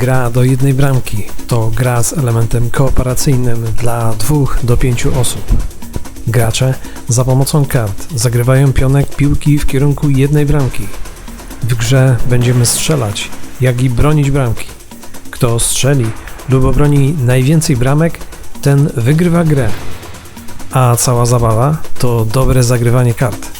Gra do jednej bramki to gra z elementem kooperacyjnym dla dwóch do pięciu osób. Gracze za pomocą kart zagrywają pionek piłki w kierunku jednej bramki. W grze będziemy strzelać, jak i bronić bramki. Kto strzeli lub obroni najwięcej bramek, ten wygrywa grę. A cała zabawa to dobre zagrywanie kart.